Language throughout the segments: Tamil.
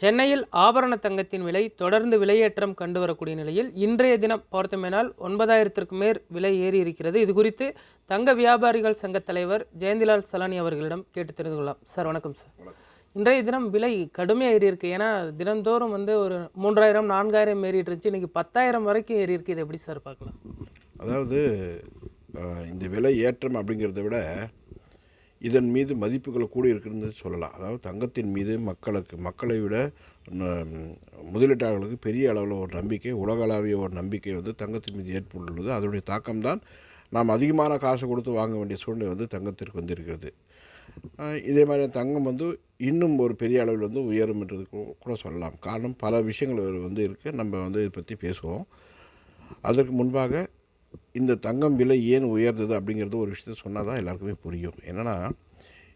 சென்னையில் ஆபரண தங்கத்தின் விலை தொடர்ந்து விலையேற்றம் கண்டு வரக்கூடிய நிலையில் இன்றைய தினம் பார்த்தோமேனால் ஒன்பதாயிரத்திற்கு மேல் விலை ஏறி இருக்கிறது. இது குறித்து தங்க வியாபாரிகள் சங்க தலைவர் ஜெயந்திலால் சலானி அவர்களிடம் கேட்டு தெரிந்து கொள்ளலாம். சார் வணக்கம் சார். இன்றைய தினம் விலை கடுமையாக ஏறி இருக்கு. ஏன்னா தினந்தோறும் வந்து ஒரு மூன்றாயிரம் நான்காயிரம் ஏறிட்டு இருந்துச்சு. இன்னைக்கு பத்தாயிரம் வரைக்கும் ஏறி இருக்கு. இதை எப்படி சார் பார்க்கலாம்? அதாவது இந்த விலை ஏற்றம் அப்படிங்கிறத விட இதன் மீது மதிப்புகள் கூட இருக்கிறது சொல்லலாம். அதாவது தங்கத்தின் மீது மக்களுக்கு மக்களை விட முதலீட்டாளர்களுக்கு பெரிய அளவில் ஒரு நம்பிக்கை உலகளாவிய ஒரு நம்பிக்கை வந்து தங்கத்தின் மீது ஏற்பட்டுள்ளது. அதனுடைய தாக்கம்தான் நாம் அதிகமான காசு கொடுத்து வாங்க வேண்டிய சூழ்நிலை வந்து தங்கத்திற்கு வந்திருக்கிறது. இதே மாதிரி தங்கம் வந்து இன்னும் ஒரு பெரிய அளவில் வந்து உயரும் என்றது கூட சொல்லலாம். காரணம் பல விஷயங்கள் வந்து இருக்குது நம்ம வந்து இதை பற்றி பேசுவோம். அதற்கு முன்பாக இந்த தங்கம் விலை ஏன் உயர்ந்தது அப்படிங்கிறது ஒரு விஷயத்த சொன்னால் தான் எல்லாருக்குமே புரியும். என்னென்னா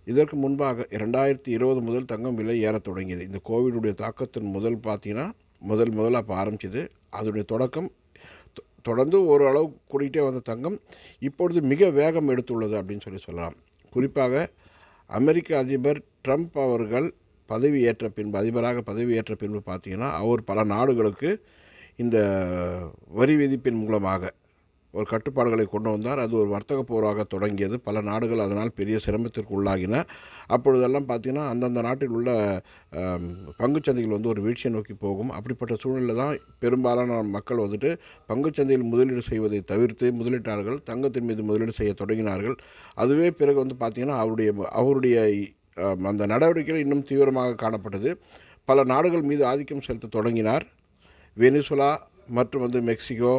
இதற்கு முன்பாக ரெண்டாயிரத்தி இருபது முதல் தங்கம் விலை ஏறத் தொடங்கியது. இந்த கோவிடுடைய தாக்கத்தின் முதல் பார்த்தீங்கன்னா முதல் முதலாக அப்போ ஆரம்பிச்சது. அதனுடைய தொடக்கம் தொ- தொடர்ந்து ஓரளவு கூடிக்கிட்டே வந்த தங்கம் இப்பொழுது மிக வேகம் எடுத்துள்ளது அப்படின்னு சொல்லி சொல்லலாம். குறிப்பாக அமெரிக்க அதிபர் ட்ரம்ப் அவர்கள் பதவி ஏற்ற பின்பு அதிபராக பதவி ஏற்ற பின்பு பார்த்தீங்கன்னா அவர் பல நாடுகளுக்கு இந்த வரி விதிப்பின் மூலமாக ஒரு கட்டுப்பாடுகளை கொண்டு வந்தார். அது ஒரு வர்த்தக போராக தொடங்கியது. பல நாடுகள் அதனால் பெரிய சிரமத்திற்கு உள்ளாகின அப்பொழுதெல்லாம் பார்த்திங்கன்னா அந்தந்த நாட்டில் உள்ள பங்குச்சந்தைகள் வந்து ஒரு வீழ்ச்சியை நோக்கி போகும். அப்படிப்பட்ட சூழ்நிலை தான் பெரும்பாலான மக்கள் வந்துட்டு பங்குச்சந்தையில் முதலீடு செய்வதை தவிர்த்து முதலீட்டாளர்கள் தங்கத்தின் மீது முதலீடு செய்ய தொடங்கினார்கள். அதுவே பிறகு வந்து பார்த்திங்கன்னா அவருடைய அவருடைய அந்த நடவடிக்கைகள் இன்னும் தீவிரமாக காணப்பட்டது. பல நாடுகள் மீது ஆதிக்கம் செலுத்த தொடங்கினார். வெனிசுலா மற்றும் வந்து மெக்சிகோ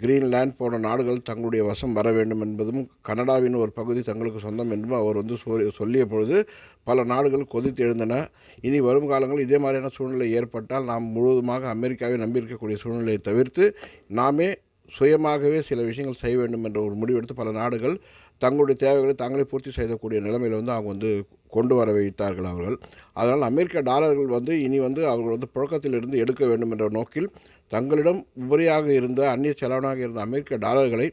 கிரீன்லேண்ட் போன்ற நாடுகள் தங்களுடைய வசம் வர வேண்டும் என்பதும் கனடாவின் ஒரு பகுதி தங்களுக்கு சொந்தம் என்றும் அவர் வந்து சொல்லிய பொழுது பல நாடுகள் கொதித்து எழுந்தன. இனி வரும் காலங்களில் இதே மாதிரியான சூழ்நிலை ஏற்பட்டால் நாம் முழுவதுமாக அமெரிக்காவை நம்பியிருக்கக்கூடிய சூழ்நிலையை தவிர்த்து நாமே சுயமாகவே சில விஷயங்கள் செய்ய வேண்டும் என்ற ஒரு முடிவெடுத்து பல நாடுகள் தங்களுடைய தேவைகளை தாங்களே பூர்த்தி செய்யக்கூடிய நிலைமையில் வந்து அவங்க வந்து கொண்டு வர வைத்தார்கள் அவர்கள். அதனால் அமெரிக்க டாலர்கள் வந்து இனி வந்து அவர்கள் வந்து புழக்கத்திலிருந்து எடுக்க வேண்டும் என்ற நோக்கில் தங்களிடம் உபரியாக இருந்த அந்நிய செலவனாக இருந்த அமெரிக்க டாலர்களை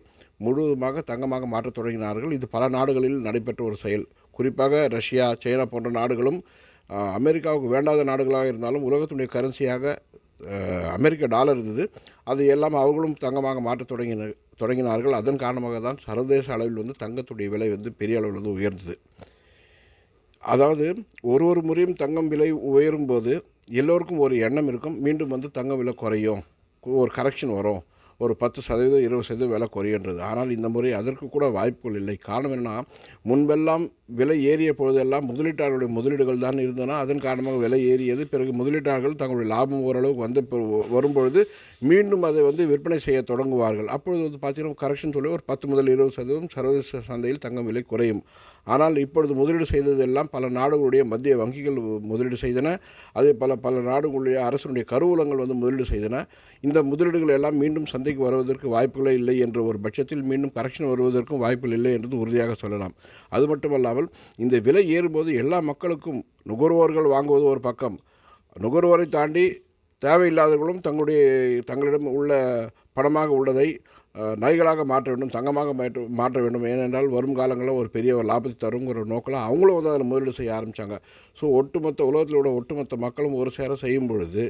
முழுவதுமாக தங்கமாக மாற்றத் தொடங்கினார்கள். இது பல நாடுகளில் நடைபெற்ற ஒரு செயல். குறிப்பாக ரஷ்யா சைனா போன்ற நாடுகளும் அமெரிக்காவுக்கு வேண்டாத நாடுகளாக இருந்தாலும் உலகத்தினுடைய கரன்சியாக அமெரிக்க டாலர் இருந்தது. அது எல்லாம் அவர்களும் தங்கமாக மாற்றத் தொடங்கின தொடங்கினார்கள். அதன் காரணமாக தான் சர்வதேச அளவில் வந்து தங்கத்துடைய விலை வந்து பெரிய அளவில் வந்து உயர்ந்தது. அதாவது ஒரு ஒரு முறையும் தங்கம் விலை உயரும் போது எல்லோருக்கும் ஒரு எண்ணம் இருக்கும். மீண்டும் வந்து தங்கம் விலை குறையும். ஒரு கரெக்ஷன் வரும். ஒரு பத்து சதவீதம் இருபது சதவீதம் விலை குறையுன்றது. ஆனால் இந்த முறை அதற்கு கூட வாய்ப்புகள் இல்லை. காரணம் என்ன முன்பெல்லாம் விலை ஏறிய பொழுதெல்லாம் முதலீட்டாளருடைய முதலீடுகள் தான் இருந்தன. அதன் காரணமாக விலை ஏறியது. பிறகு முதலீட்டாளர்கள் தங்களுடைய லாபம் ஓரளவுக்கு வந்த வரும்பொழுது மீண்டும் அதை வந்து விற்பனை செய்ய தொடங்குவார்கள். அப்பொழுது வந்து பார்த்தீங்கன்னா கரெக்ஷன் சொல்லி ஒரு பத்து முதல் இருபது சதவீதம் சர்வதேச சந்தையில் தங்கம் விலை குறையும். ஆனால் இப்பொழுது முதலீடு செய்ததெல்லாம் பல நாடுகளுடைய மத்திய வங்கிகள் முதலீடு செய்தன. அதே பல பல நாடுகளுடைய அரசனுடைய கருவூலங்கள் வந்து முதலீடு செய்தன. இந்த முதலீடுகள் எல்லாம் மீண்டும் சந்தைக்கு வருவதற்கு வாய்ப்புகளே இல்லை என்ற ஒரு பட்சத்தில் மீண்டும் கரெக்ஷன் வருவதற்கும் வாய்ப்புகள் இல்லை என்று உறுதியாக சொல்லலாம். அது மட்டுமல்லாமல் இந்த விலை ஏறும்போது எல்லா மக்களுக்கும் நுகர்வோர்கள் வாங்குவது ஒரு பக்கம். நுகர்வோரை தாண்டி தேவையில்லாதவர்களும் தங்களுடைய தங்களிடம் உள்ள பணமாக உள்ளதை நகைகளாக மாற்ற வேண்டும் தங்கமாக மாற்ற மாற்ற வேண்டும். ஏனென்றால் வரும் காலங்களில் ஒரு பெரிய ஒரு லாபத்தை தருங்கிற நோக்கில் அவங்களும் வந்து அதில் முதலீடு செய்ய ஆரம்பித்தாங்க ஸோ ஒட்டுமொத்த உலகத்தில் உள்ள ஒட்டுமொத்த மக்களும் ஒரு சேர செய்யும் பொழுது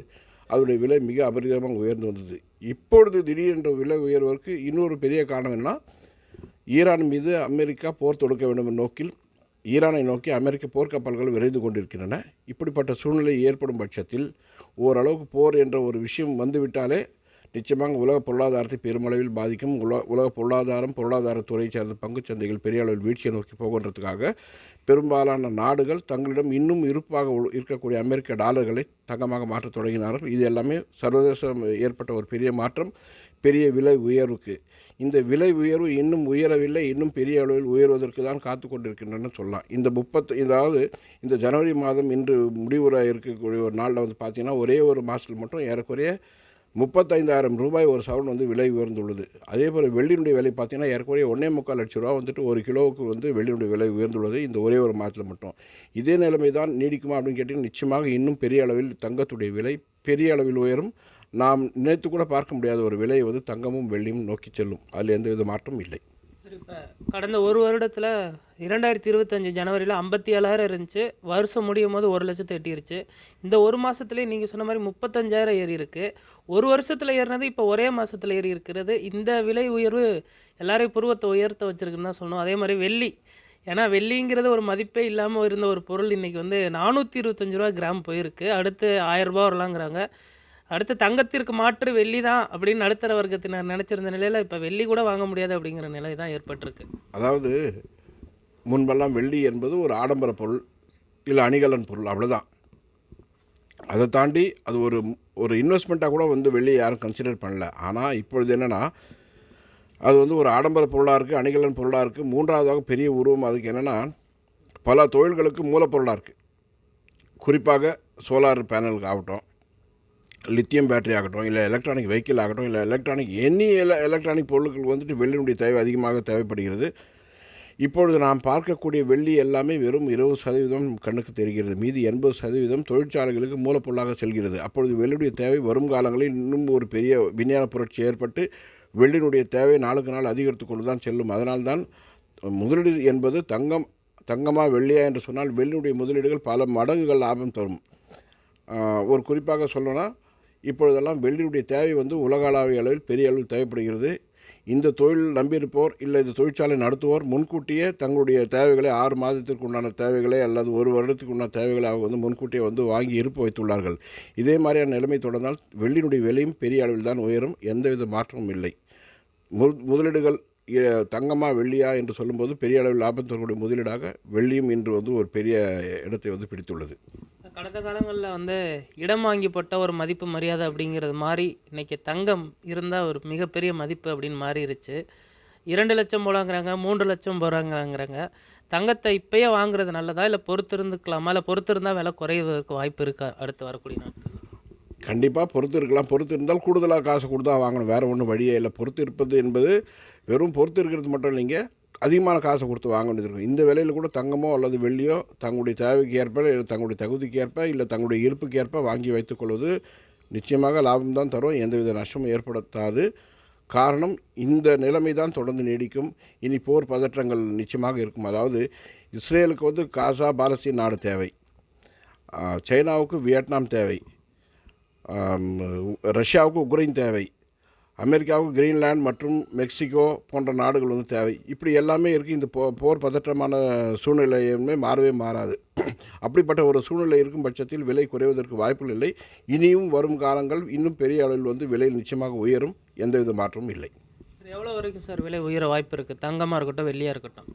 அதனுடைய விலை மிக அபரிதமாக உயர்ந்து வந்தது. இப்பொழுது திடீரென்ற விலை உயர்வதற்கு இன்னொரு பெரிய காரணம் என்ன ஈரான் மீது அமெரிக்கா போர் தொடுக்க வேண்டும் என்ற நோக்கில் ஈரானை நோக்கி அமெரிக்க போர்க்கப்பல்கள் விரைந்து கொண்டிருக்கின்றன. இப்படிப்பட்ட சூழ்நிலை ஏற்படும் பட்சத்தில் ஓரளவுக்கு போர் என்ற ஒரு விஷயம் வந்துவிட்டாலே நிச்சயமாக உலக பொருளாதாரத்தை பெருமளவில் பாதிக்கும். உல உலக பொருளாதாரம் பொருளாதாரத்துறையை சேர்ந்த பங்கு சந்தைகள் பெரிய அளவில் வீழ்ச்சியை நோக்கி போகின்றதுக்காக பெரும்பாலான நாடுகள் தங்களிடம் இன்னும் இருப்பாக இருக்கக்கூடிய அமெரிக்க டாலர்களை தங்கமாக மாற்றத் தொடங்கினார்கள். இது எல்லாமே சர்வதேசம் ஏற்பட்ட ஒரு பெரிய மாற்றம் பெரிய விலை உயர்வுக்கு இந்த விலை உயர்வு இன்னும் உயரவில்லை இன்னும் பெரிய அளவில் உயர்வதற்கு தான் காத்து கொண்டிருக்கின்றன சொல்லலாம். இந்த முப்பத்து அதாவது இந்த ஜனவரி மாதம் இன்று முடிவுற இருக்கக்கூடிய ஒரு நாளில் வந்து பார்த்தீங்கன்னா ஒரே ஒரு மாதத்தில் மட்டும் ஏறக்குறைய முப்பத்தைந்தாயிரம் ரூபாய் ஒரு சவரன் வந்து விலை உயர்ந்துள்ளது. அதே போல் வெள்ளியினுடைய விலை பார்த்தீங்கன்னா ஏற்கனவே ஒன்றே முக்கால் லட்ச ரூபா வந்துட்டு ஒரு கிலோவுக்கு வந்து வெள்ளியினுடைய விலை உயர்ந்துள்ளது இந்த ஒரே ஒரு மாதத்தில் மட்டும். இதே நிலைமை தான் நீடிக்குமா அப்படின்னு கேட்டிங்கன்னா நிச்சயமாக இன்னும் பெரிய அளவில் தங்கத்துடைய விலை பெரிய அளவில் உயரும். நாம் நினைத்து கூட பார்க்க முடியாத ஒரு விலை வந்து தங்கமும் வெள்ளியும் நோக்கி செல்லும். அதில் எந்த வித மாற்றமும் இல்லை. இப்போ கடந்த ஒரு வருடத்தில் இரண்டாயிரத்தி இருபத்தஞ்சி ஜனவரியில் ஐம்பத்தி ஏழாயிரம் இருந்துச்சு. வருஷம் முடியும் போது ஒரு லட்சத்தை எட்டிருச்சு. இந்த ஒரு மாதத்துலேயே நீங்கள் சொன்ன மாதிரி முப்பத்தஞ்சாயிரம் ஏறி இருக்கு. ஒரு வருஷத்தில் ஏறினது இப்போ ஒரே மாதத்தில் ஏறி இருக்கிறது. இந்த விலை உயர்வு எல்லாரையும் புருவத்தை உயர்த்த வச்சிருக்குன்னு தான் சொல்லணும். அதே மாதிரி வெள்ளி. ஏன்னா வெள்ளிங்கிறது ஒரு மதிப்பே இல்லாமல் இருந்த ஒரு பொருள். இன்றைக்கி வந்து நானூற்றி இருபத்தஞ்சு ரூபா கிராம் போயிருக்கு. அடுத்து ஆயிரம் ரூபா வரலாங்கிறாங்க. அடுத்து தங்கத்திற்கு மாற்று வெள்ளி தான் அப்படின்னு நடுத்தர வர்க்கத்தினர் நினச்சிருந்த நிலையில் இப்போ வெள்ளி கூட வாங்க முடியாது அப்படிங்கிற நிலை தான் ஏற்பட்டிருக்கு. அதாவது முன்பெல்லாம் வெள்ளி என்பது ஒரு ஆடம்பர பொருள் இல்லை அணிகலன் பொருள் அவ்வளோதான் அதை தாண்டி அது ஒரு ஒரு இன்வெஸ்ட்மெண்ட்டாக கூட வந்து வெள்ளி யாரும் கன்சிடர் பண்ணல. ஆனால் இப்பொழுது என்னென்னா அது வந்து ஒரு ஆடம்பர பொருளாக இருக்குது அணிகலன் பொருளாக இருக்குது மூன்றாவதாக பெரிய உருவம் அதுக்கு என்னென்னா பல தொழில்களுக்கு மூலப்பொருளாக இருக்குது குறிப்பாக சோலார் பேனலுக்கு ஆகட்டும் லித்தியம் பேட்டரி ஆகட்டும் இல்லை எலக்ட்ரானிக் வெஹிக்கிள் ஆகட்டும் இல்லை எலக்ட்ரானிக் எனி எல எலக்ட்ரானிக் பொருட்கள் வந்துட்டு வெள்ளியினுடைய தேவை அதிகமாக தேவைப்படுகிறது. இப்பொழுது நாம் பார்க்கக்கூடிய வெள்ளி எல்லாமே வெறும் இருபது சதவீதம் கண்ணுக்கு தெரிகிறது. மீதி எண்பது சதவீதம் தொழிற்சாலைகளுக்கு மூலப்பொருளாக செல்கிறது. அப்பொழுது வெள்ளியுடைய தேவை வரும் காலங்களில் இன்னும் ஒரு பெரிய விஞ்ஞான புரட்சி ஏற்பட்டு வெள்ளினுடைய தேவை நாளுக்கு நாள் அதிகரித்து கொண்டு தான் செல்லும். அதனால்தான் முதலீடு என்பது தங்கம் தங்கமாக வெள்ளியா என்று சொன்னால் வெள்ளியினுடைய முதலீடுகள் பல மடங்குகள் லாபம் தரும். ஒரு குறிப்பாக சொல்லணும்னா இப்பொழுதெல்லாம் வெள்ளியுடைய தேவை வந்து உலகளாவிய அளவில் பெரிய அளவில் தேவைப்படுகிறது. இந்த தொழில் நம்பியிருப்போர் இல்லை இந்த தொழிற்சாலை நடத்துவோர் முன்கூட்டியே தங்களுடைய தேவைகளை ஆறு மாதத்திற்கு உண்டான தேவைகளை அல்லது ஒரு வருடத்துக்கு உண்டான தேவைகளை அவங்க வந்து முன்கூட்டியே வந்து வாங்கி இருப்பு வைத்துள்ளார்கள். இதே மாதிரியான நிலைமை தொடர்ந்தால் வெள்ளியினுடைய விலையும் பெரிய அளவில் தான் உயரும். எந்தவித மாற்றமும் இல்லை. மு முதலீடுகள் இ- தங்கமா வெள்ளியா என்று சொல்லும்போது பெரிய அளவில் லாபம் தரக்கூடிய முதலீடாக வெள்ளியும் இன்று வந்து ஒரு பெரிய இடத்தை வந்து பிடித்துள்ளது. கடந்த காலங்களில் வந்து இடம் வாங்கிப்பட்ட ஒரு மதிப்பு மரியாதை அப்படிங்கிறது மாறி இன்றைக்கி தங்கம் இருந்தால் ஒரு மிகப்பெரிய மதிப்பு அப்படின்னு மாறிடுச்சு இரண்டு லட்சம் போலாங்கிறாங்க மூன்று லட்சம் போகிறாங்கிறாங்க தங்கத்தை இப்பயே வாங்குறது நல்லதா? இல்லை பொறுத்து இருந்துக்கலாமா இல்லை பொறுத்து இருந்தால் விலை குறைவதற்கு வாய்ப்பு இருக்கா? அடுத்து வரக்கூடிய நாட்கள் கண்டிப்பாக பொறுத்து இருக்கலாம் பொறுத்து இருந்தால் கூடுதலாக காசு கொடுத்தா வாங்கணும். வேறு ஒன்றும் வழியே இல்லை. பொறுத்து இருப்பது என்பது வெறும் பொறுத்து இருக்கிறது மட்டும் இல்லைங்க. அதிகமான காசை கொடுத்து வாங்க வேண்டியது இருக்கும். இந்த விலையில் கூட தங்கமோ அல்லது வெள்ளியோ தங்களுடைய தேவைக்கு ஏற்ப இல்லை தங்களுடைய தகுதிக்கு ஏற்ப இல்லை தங்களுடைய இருப்புக்கு ஏற்ப வாங்கி வைத்துக்கொள்வது நிச்சயமாக லாபம் தான் தரும். எந்தவித நஷ்டமும் ஏற்படுத்தாது. காரணம் இந்த நிலைமை தான் தொடர்ந்து நீடிக்கும். இனி போர் பதற்றங்கள் நிச்சயமாக இருக்கும். அதாவது இஸ்ரேலுக்கு வந்து காசா பாலஸ்தீன் நாடு தேவை. சைனாவுக்கு வியட்நாம் தேவை. ரஷ்யாவுக்கு உக்ரைன் தேவை. அமெரிக்காவுக்கு கிரீன்லேண்ட் மற்றும் மெக்சிகோ போன்ற நாடுகள் வந்து தேவை. இப்படி எல்லாமே இருக்குது இந்த போ போர் பதற்றமான சூழ்நிலையுமே மாறவே மாறாது. அப்படிப்பட்ட ஒரு சூழ்நிலை இருக்கும் பட்சத்தில் விலை குறைவதற்கு வாய்ப்புகள் இல்லை. இனியும் வரும் காலங்கள் இன்னும் பெரிய அளவில் வந்து விலை நிச்சயமாக உயரும். எந்தவித மாற்றமும் இல்லை. எவ்வளோ வரைக்கும் சார் விலை உயர வாய்ப்பு இருக்குது தங்கமாக இருக்கட்டும் வெள்ளியாக இருக்கட்டும்?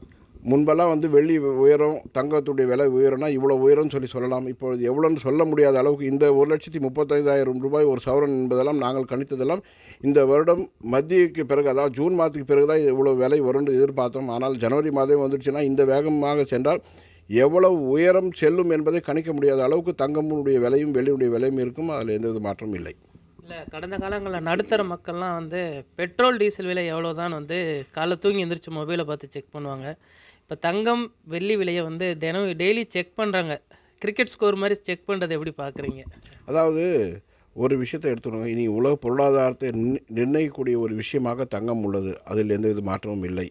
முன்பெல்லாம் வந்து வெள்ளி உயரம் தங்கத்துடைய விலை உயரம்னா இவ்வளோ உயரம்னு சொல்லி சொல்லலாம். இப்பொழுது எவ்வளோன்னு சொல்ல முடியாத அளவுக்கு இந்த ஒரு லட்சத்தி முப்பத்தைந்தாயிரம் ரூபாய் ஒரு சவரன் என்பதெல்லாம் நாங்கள் கணித்ததெல்லாம் இந்த வருடம் மத்தியக்கு பிறகு அதாவது ஜூன் மாதத்துக்கு பிறகு தான் இவ்வளோ விலை வரும்னு எதிர்பார்த்தோம். ஆனால் ஜனவரி மாதம் வந்துடுச்சுன்னா இந்த வேகமாக சென்றால் எவ்வளவு உயரம் செல்லும் என்பதை கணிக்க முடியாத அளவுக்கு தங்கமுடைய விலையும் வெள்ளியுடைய விலையும் இருக்கும். அதில் எந்தவித மாற்றமும் இல்லை. இல்லை கடந்த காலங்களில் நடுத்தர மக்கள்லாம் வந்து பெட்ரோல் டீசல் விலை எவ்வளோதான் வந்து காலை தூங்கி எந்திரிச்சு மொபைலை பார்த்து செக் பண்ணுவாங்க. இப்போ தங்கம் வெள்ளி விலையை வந்து தினம் டெய்லி செக் பண்ணுறாங்க கிரிக்கெட் ஸ்கோர் மாதிரி செக் பண்ணுறது எப்படி பார்க்குறீங்க அதாவது ஒரு விஷயத்தை எடுத்துக்கோங்க. இனி உலக பொருளாதாரத்தை நிர்ணயிக்கக்கூடிய ஒரு விஷயமாக தங்கம் உள்ளது. அதில் எந்தவித மாற்றமும் இல்லை.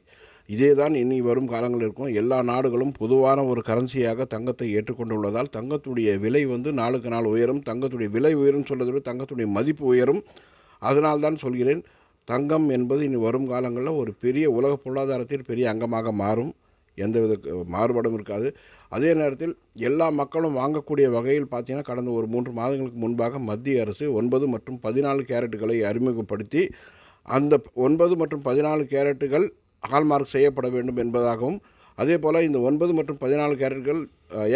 இதே தான் இனி வரும் காலங்களில் இருக்கும். எல்லா நாடுகளும் பொதுவான ஒரு கரன்சியாக தங்கத்தை ஏற்றுக்கொண்டுள்ளதால் தங்கத்துடைய விலை வந்து நாளுக்கு நாள் உயரும். தங்கத்துடைய விலை உயரும் சொல்வதை விட தங்கத்துடைய மதிப்பு உயரும். அதனால் தான் சொல்கிறேன் தங்கம் என்பது இனி வரும் காலங்களில் ஒரு பெரிய உலக பொருளாதாரத்தில் பெரிய அங்கமாக மாறும். எந்தவித மாறுபாடும் இருக்காது. அதே நேரத்தில் எல்லா மக்களும் வாங்கக்கூடிய வகையில் பார்த்தீங்கன்னா கடந்த ஒரு மூன்று மாதங்களுக்கு முன்பாக மத்திய அரசு ஒன்பது மற்றும் பதினாலு கேரட்டுகளை அறிமுகப்படுத்தி அந்த ஒன்பது மற்றும் பதினாலு கேரட்டுகள் ஹால்மார்க் செய்யப்பட வேண்டும் என்பதாகவும் அதே போல் இந்த ஒன்பது மற்றும் பதினாலு கேரட்டுகள்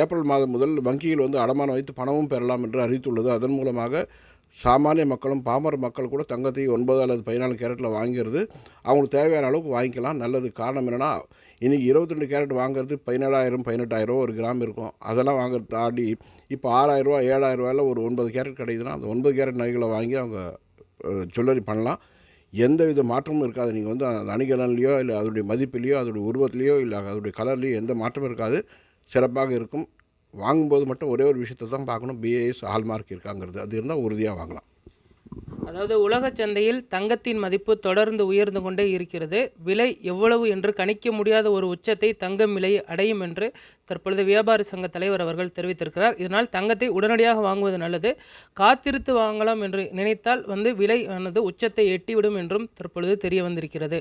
ஏப்ரல் மாதம் முதல் வங்கியில் வந்து அடமானம் வைத்து பணமும் பெறலாம் என்று அறிவித்துள்ளது. அதன் மூலமாக சாமானிய மக்களும் பாமர மக்கள் கூட தங்கத்தை ஒன்பது அல்லது பதினாலு கேரட்டில் வாங்கிறது அவங்களுக்கு தேவையான அளவுக்கு வாங்கிக்கலாம். நல்லது. காரணம் என்னென்னா இன்றைக்கி இருபத்தி ரெண்டு கேரட் வாங்குறது பதினேழாயிரம் பதினெட்டாயிரம் ஒரு கிராம் இருக்கும். அதெல்லாம் வாங்குறது தாண்டி இப்போ ஆறாயிரரூவா ஏழாயிரரூவாயில் ஒரு ஒன்பது கேரட் கிடைக்குதுன்னா அந்த ஒன்பது கேரட் நகைகளை வாங்கி அவங்க ஜுவல்லரி பண்ணலாம். எந்த வித மாற்றமும் இருக்காது. நீங்கள் வந்து அந்த அணிகலன்லையோ இல்லை அதனுடைய மதிப்பிலையோ அதனுடைய உருவத்திலையோ இல்லை அதனுடைய கலர்லேயோ எந்த மாற்றமும் இருக்காது. சிறப்பாக இருக்கும். வாங்கும்போது மட்டும் ஒரே ஒரு விஷயத்தை தான் பார்க்கணும். பிஏஎஸ் ஹால்மார்க் இருக்காங்கிறது. அது இருந்தால் உறுதியாக வாங்கலாம். அதாவது உலக சந்தையில் தங்கத்தின் மதிப்பு தொடர்ந்து உயர்ந்து கொண்டே இருக்கிறது. விலை எவ்வளவு என்று கணிக்க முடியாத ஒரு உச்சத்தை தங்கம் விலை அடையும் என்று தற்பொழுது வியாபாரி சங்க தலைவர் அவர்கள் தெரிவித்திருக்கிறார். இதனால் தங்கத்தை உடனடியாக வாங்குவது நல்லது. காத்திருத்து வாங்கலாம் என்று நினைத்தால் வந்து விலை ஆனது உச்சத்தை எட்டிவிடும் என்றும் தற்பொழுது தெரிய வந்திருக்கிறது.